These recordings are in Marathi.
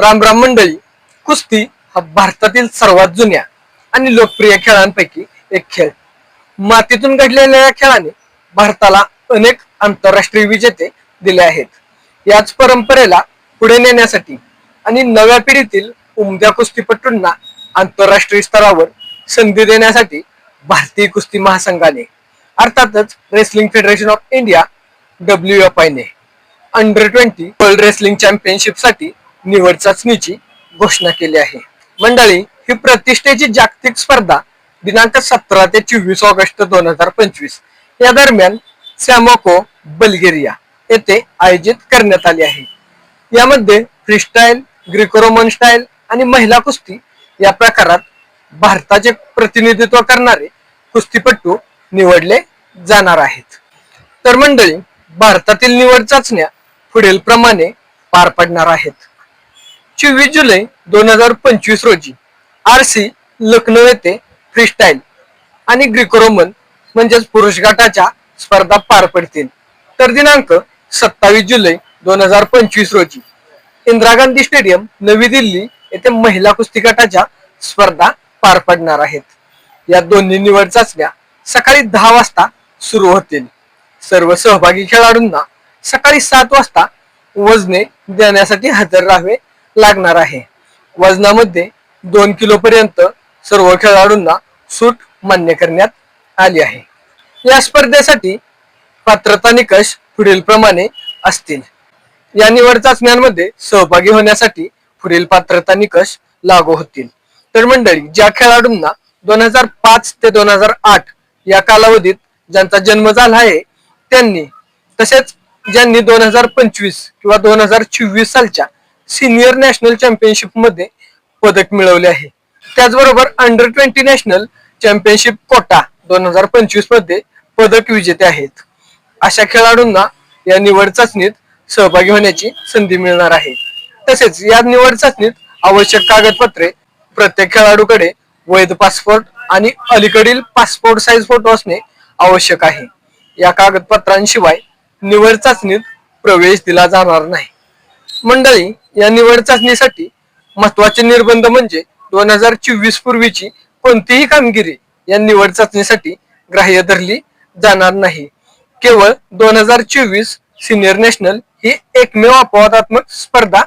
राम राम मंडळी कुस्ती हा भारतातील सर्वात जुन्या आणि लोकप्रिय खेळांपैकी एक खेळ. मातीतून घडलेल्या या खेळाने भारताला अनेक आंतरराष्ट्रीय विजेते दिले आहेत. याच परंपरेला पुढे नेण्यासाठी आणि नव्या पिढीतील उमद्या कुस्तीपटूंना आंतरराष्ट्रीय स्तरावर संधी देण्यासाठी भारतीय कुस्ती महासंघाने अर्थातच wrestling federation of India W F आयने under twenty world wrestling चॅम्पियनशिपसाठी निवड चाचणीची घोषणा केली आहे. मंडळी ही प्रतिष्ठेची जागतिक स्पर्धा दिनांक सतरा ते चोवीस ऑगस्ट दोन हजार पंचवीस. या दरम्यान सॅमोको बल्गेरिया येथे आयोजित करण्यात आली आहे. यामध्ये फ्रीस्टाईल ग्रिकोरोमन स्टाईल आणि महिला कुस्ती या प्रकारात भारताचे प्रतिनिधित्व करणारे कुस्तीपटू निवडले जाणार आहेत. तर मंडळी भारतातील निवड चाचण्या पुढील प्रमाणे पार पडणार आहेत. चोवीस जुलै दोन हजार पंचवीस रोजी आरसी लखनौ येथे फ्रीस्टाईल आणि ग्रिकोरोमन म्हणजेच पुरुष गटाच्या स्पर्धा पार पडतील. तर दिनांक सत्तावीस जुलै दोन हजार पंचवीस रोजी इंदिरा गांधी स्टेडियम नवी दिल्ली येथे महिला कुस्ती गटाच्या स्पर्धा पार पडणार आहेत. या दोन्ही निवड चाचण्या सकाळी दहा वाजता सुरू होतील. सर्व सहभागी खेळाडूंना सकाळी सात वाजता वजने देण्यासाठी हजर राहावे लागणार आहे. वजनामध्ये दोन किलो पर्यंत सर्व खेळाडूंना सूट मान्य करण्यात आली आहे. या स्पर्धेसाठी पात्रता निकष पुढील प्रमाणे असतील. या निवड चाचण्यांमध्ये सहभागी होण्यासाठी पुढील पात्रता निकष लागू होतील. तर मंडळी ज्या खेळाडूंना दोन हजार पाच ते दोन हजार आठ या कालावधीत ज्यांचा जन्म झाला आहे त्यांनी तसेच ज्यांनी दोन हजार पंचवीस किंवा दोन हजार चोवीस सालच्या सिनियर नॅशनल चॅम्पियनशिपमध्ये पदक मिळवले आहे. त्याचबरोबर under twenty national championship quota दोन हजार पंचवीसमध्ये पदक विजेते आहेत. अशा खेळाडूंना या निवड चाचणीत सहभागी होण्याची संधी मिळणार आहे. तसेच या निवड चाचणीत आवश्यक कागदपत्रे प्रत्येक खेळाडूकडे वैध पासपोर्ट आणि अलीकडील पासपोर्ट साईज फोटो असणे आवश्यक आहे. या कागदपत्रांशिवाय निवड चाचणीत प्रवेश दिला जाणार नाही. मंडळी या निवड चाचणीसाठी महत्त्वाचे निर्बंध म्हणजे दोन हजार चोवीस पूर्वीची कोणतीही कामगिरी या निवड चाचणीसाठी ग्राह्य धरली जाणार नाही. केवळ दोन हजार चोवीस सिनियर नॅशनल ही एकमेव अपवादात्मक स्पर्धा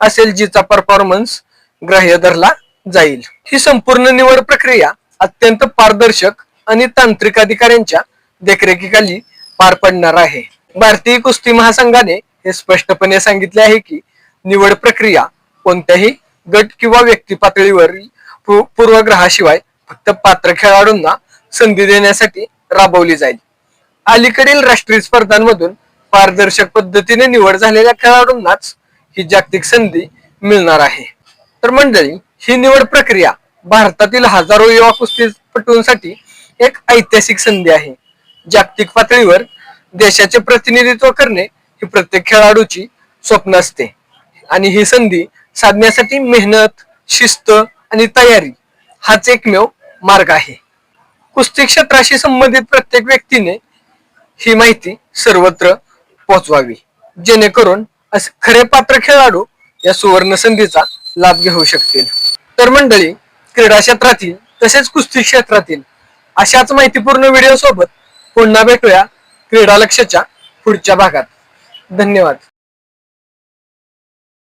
असेल जिचा परफॉर्मन्स ग्राह्य धरला जाईल. ही संपूर्ण निवड प्रक्रिया अत्यंत पारदर्शक आणि तांत्रिक अधिकाऱ्यांच्या देखरेखीखाली पार पडणार आहे. भारतीय कुस्ती महासंघाने हे स्पष्टपणे सांगितले आहे की निवड प्रक्रिया कोणत्याही गट किंवा व्यक्ती पातळीवरील पूर्वग्रहाशिवाय फक्त पात्र खेळाडूंना संधी देण्यासाठी राबवली जाईल. अलीकडील राष्ट्रीय स्पर्धांमधून पारदर्शक पद्धतीने निवड झालेल्या खेळाडूंनाच ही जागतिक संधी मिळणार आहे. तर मंडळी ही निवड प्रक्रिया भारतातील हजारो युवा कुस्तीपटूंसाठी एक ऐतिहासिक संधी आहे. जागतिक पातळीवर देशाचे प्रतिनिधित्व करणे ही प्रत्येक खेळाडूची स्वप्न असते. आणि ही संधी साधण्यासाठी मेहनत शिस्त आणि तयारी हाच एकमेव मार्ग आहे. कुस्ती क्षेत्राशी संबंधित प्रत्येक व्यक्तीने ही माहिती सर्वत्र पोहोचवावी जेणेकरून असे खरे पात्र खेळाडू या सुवर्ण संधीचा लाभ घेऊ शकतील. तर मंडळी क्रीडा क्षेत्रातील तसेच कुस्ती क्षेत्रातील अशाच माहितीपूर्ण व्हिडिओ सोबत पुन्हा भेटूया क्रीडा लक्षच्या पुढच्या भागात. धन्यवाद.